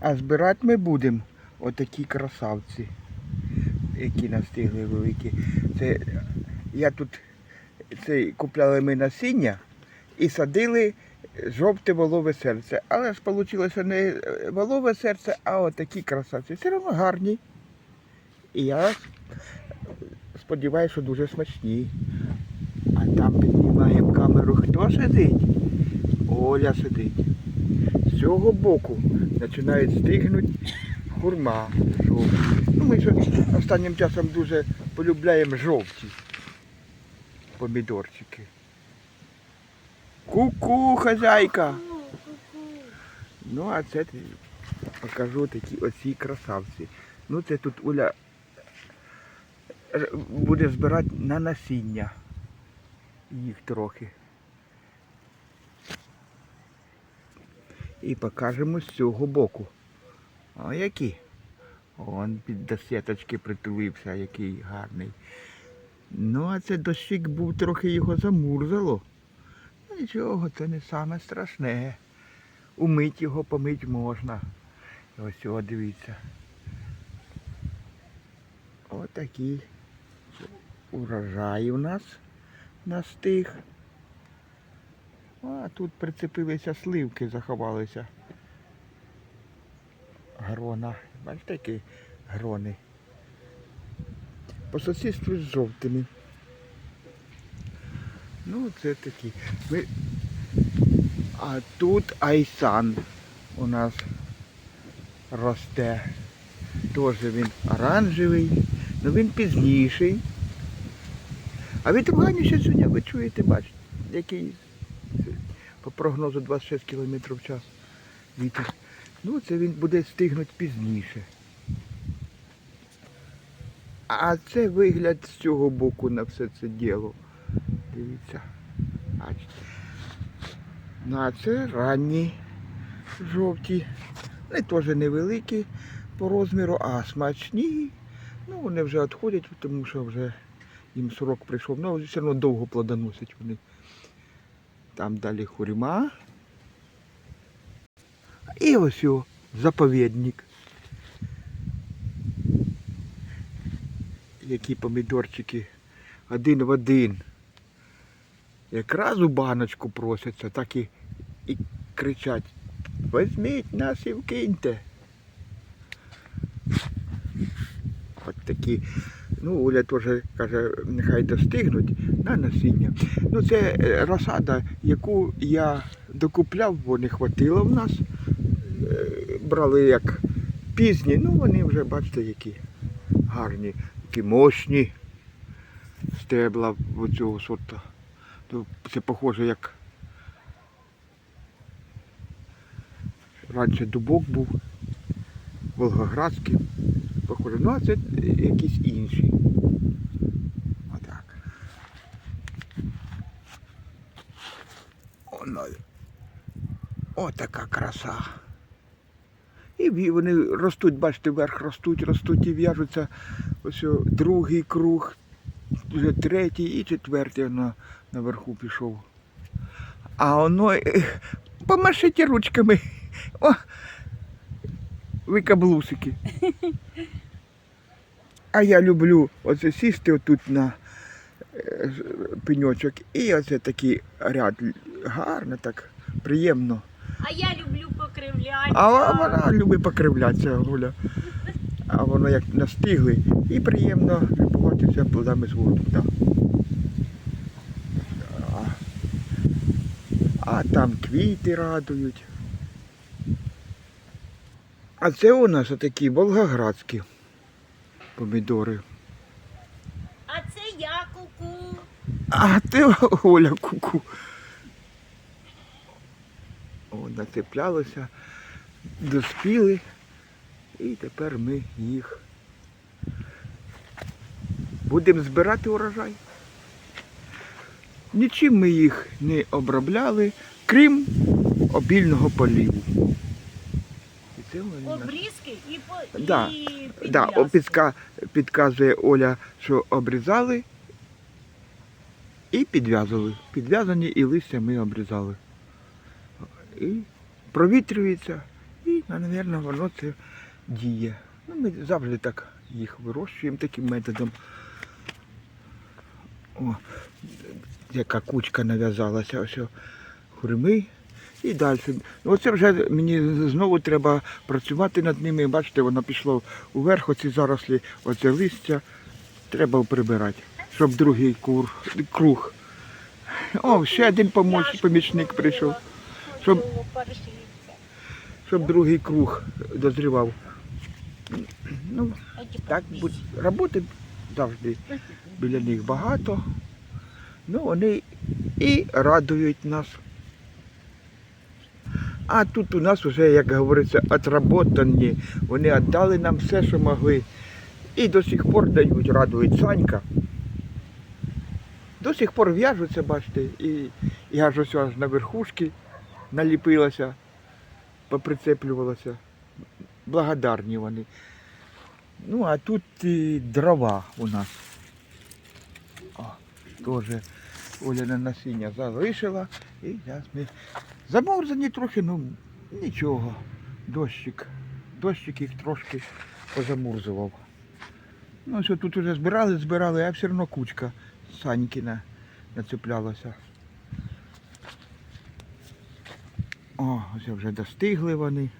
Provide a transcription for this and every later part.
А збирати ми будемо отакі красавці, які настигли великі. Це я тут це купляли ми насіння і садили жовте волове серце. Але ж вийшло не волове серце, а отакі красавці. Все одно гарні. І я сподіваюся, що дуже смачні. А там піднімаємо камеру. Хто сидить? Оля сидить. З цього боку починають стигнути хурма жовті. Ну, ми останнім часом дуже полюбляємо жовті помідорчики. Ку-ку, хазяйка! Ну, а це покажу такі оці красавці. Ну, це тут Оля е, буде збирати на насіння. Їх трохи. І покажемо з цього боку. О, які. Он під до сіточки притулився, який гарний. Ну, а це дощик був, трохи його замурзало. Ну, Нічого, це не саме страшне. Умить його помить можна. Ось цього дивіться. Отакий урожай у нас настиг. А тут прицепилися сливки, заховалися. Грона. Бачите, які грони. По сусідству з жовтими. Ну, це такі. Ми... А тут айсан у нас росте. Теж він оранжевий, але він пізніший. А від ще сьогодні ви чуєте, бачите, який по прогнозу 26 км в час вітер. Ну, це він буде стигнути пізніше. А це вигляд з цього боку на все це діло. Дивіться. Ну, а це ранні жовті. Вони теж невеликі по розміру, а смачні. Ну, вони вже відходять, тому що вже їм срок прийшов. Ну, все одно довго плодоносять вони. Там далі хурма. І ось о, заповідник. Які помідорчики один в один. Якраз у баночку просяться, так і, і кричать. Візьміть нас і вкиньте. От такі. Ну, Оля теж каже, нехай достигнуть на насіння. Ну, це е, розсада, яку я докупляв, бо не хватило в нас. Е, Брали як пізні, ну вони вже, бачите, які гарні, які мощні стебла цього сорту. Ну, Це похоже як раніше дубок був, Волгоградський. Похоже. Ну, а це якісь інші. Отак. Оно. Отака краса. І вони ростуть, бачите, вверх ростуть, ростуть і в'яжуться. Ось другий круг, вже третій і четвертий на, наверху пішов. А воно помашите ручками. О, ви каблусики. А я люблю оце сісти отут на е, пеньочок і оце такий ряд гарно, так приємно. А я люблю покривлятися. А вона любить покривлятися, Гуля. А воно як настигли і приємно любуватися плодами свого труда. А, а там квіти радують. А це у нас отакі волгоградські помідори. А це я куку. А ти Оля куку. О, нацеплялося, доспіли, і тепер ми їх будемо збирати урожай. Нічим ми їх не обробляли, крім обільного поліву. Вони нас- Обрізки і по Да, і Да, підка, підказує Оля, що обрізали і підв'язали. Підв'язані і листя ми обрізали. І провітрюється, і Навірно, воно це діє. Ну, ми завжди так їх вирощуємо таким методом. О, яка кучка нав'язалася, ось хурми. І далі. Ну, Оце вже мені знову треба працювати над ними. Бачите, воно пішло уверх, оці зарослі, оце листя. Треба прибирати, щоб другий кур, круг. О, ще один помоч, помічник прийшов. Щоб- щоб другий круг дозрівав. Ну, так роботи завжди біля них багато. Ну, вони і радують нас. А тут у нас вже, як говориться, отработані. Вони віддали нам все, що могли. І до сих пор дають, радують Санька. До сих пор в'яжуться, бачите, і я ж ось аж на верхушки наліпилася, поприцеплювалася. Благодарні вони. Ну, а тут і дрова у нас. О, теж Оля на насіння залишила. І зараз ми заморзані трохи, ну нічого. Дощик. Дощик їх трошки позамурзував. Ну, що тут вже збирали, збирали, а все одно кучка Санькіна нацеплялася. О, ось вже достигли вони.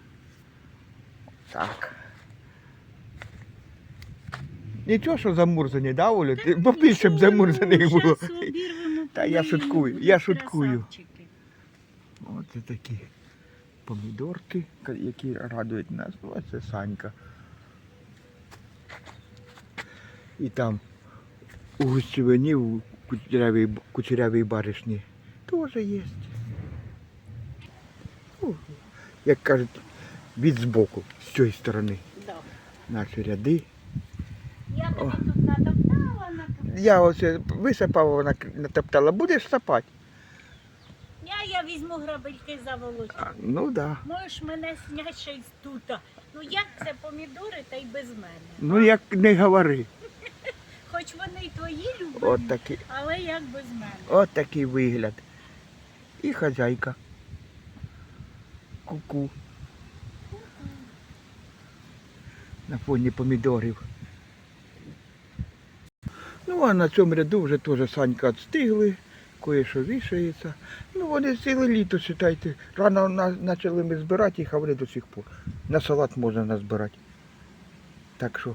Так. Нічого, що замурзані, да, Оля? Ти побільше б замурзаних було. обірвемо, Та я шуткую, я шуткую. Оце такі помідорки, які радують нас. Ну, а це Санька. І там у гущевині, у кучерявій, кучерявій баришні теж є. Ну, як кажуть, від збоку, з цієї сторони. Да. Наші ряди. Я тобі тут натоптала. Я оце висипав, вона натоптала. Будеш сапати? Я, я візьму грабельки за волосся. Ну так. Да. Можеш мене зняти ще й з тута. Ну як це помідори, та й без мене. Ну як не говори. Хоч вони й твої От такий. але як без мене. От такий вигляд. І хазяйка. Ку-ку. На фоні помідорів. Ну, а на цьому ряду вже теж Санька відстигли, кое-що вішається. Ну, вони ціле літо, читайте. Рано почали ми збирати їх, а вони до сих пор. На салат можна назбирати. Так що.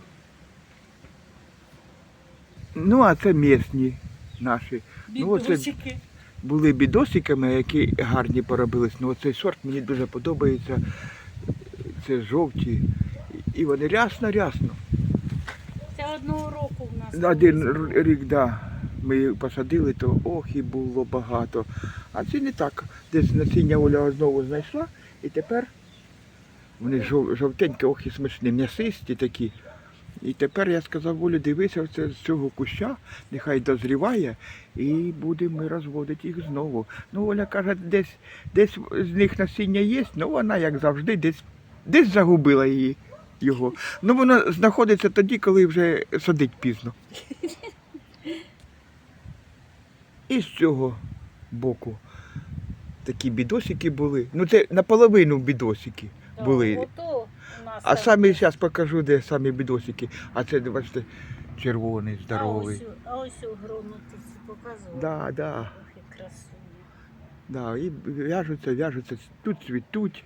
Ну, а це місні наші. Ну, оце- Бідосики. були бідосиками, які гарні поробились. Ну цей сорт мені дуже подобається. Це жовті. І вони рясно-рясно. Одного року в нас. Один рік, да, ми їх посадили, то ох і було багато. А це не так. Десь насіння Оля знову знайшла, і тепер вони жов, жовтенькі, ох і смачні, м'ясисті такі. І тепер я сказав Олі, дивися це з цього куща, нехай дозріває, і будемо ми розводити їх знову. Ну, Оля каже, десь, десь з них насіння є, ну вона, як завжди, десь, десь загубила її. Його. Ну, воно знаходиться тоді, коли вже садить пізно. І з цього боку такі бідосики були. Ну, це наполовину бідосики були. А самі зараз покажу, де самі бідосики. А це, бачите, червоний, здоровий. а ось ти показував. Да, да, да. І в'яжуться, в'яжуться. Тут цвітуть,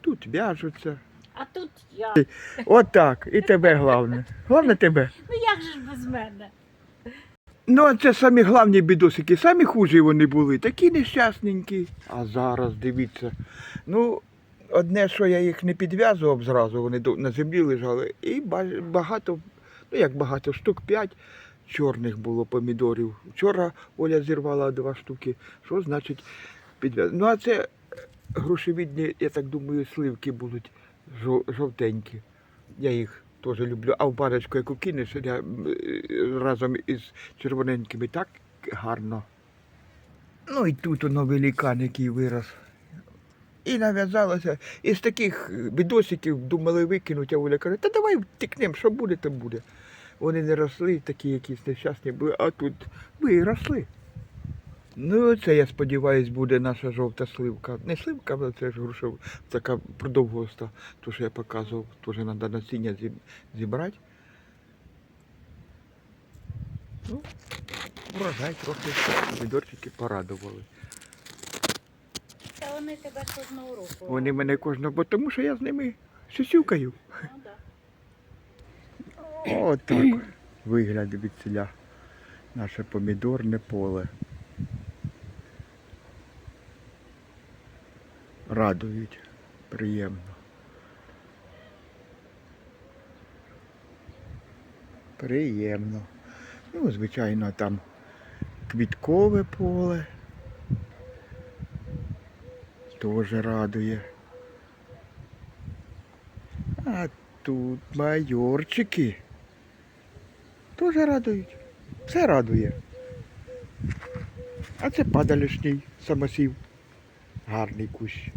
тут в'яжуться. А тут я. От так. І тебе головне. Головне тебе. Ну як же ж без мене? Ну, а це самі головні бідосики, самі хужі вони були, такі нещасненькі. А зараз дивіться. Ну, одне, що я їх не підв'язував зразу, вони на землі лежали, і багато, ну як багато, штук п'ять чорних було помідорів. Вчора Оля зірвала два штуки. Що значить підв'язати? Ну, а це грушевидні, я так думаю, сливки будуть жовтенькі. Я їх теж люблю. А в баночку, яку кинеш, я, разом із червоненькими так гарно. Ну і тут воно великан, який вирос. І нав'язалося. Із таких е, бідосиків думали викинути, а Оля каже, та давай втикнемо, що буде, то буде. Вони не росли, такі якісь нещасні були, а тут виросли. Ну, це, я сподіваюсь, буде наша жовта сливка. Не сливка, але це ж грушова, така продовгоста, то, що я показував, теж треба насіння зібрати. Ну, врожай трохи помідорчики порадували. Та вони тебе кожного року. Вони мене кожного, бо тому що я з ними сюсюкаю. Ну, да. Отак вигляд від селя. Наше помідорне поле. Радують. Приємно. Приємно. Ну, звичайно, там квіткове поле. Теж радує. А тут майорчики. Теж радують. Все радує. А це падалішній самосів. Гарний кущ.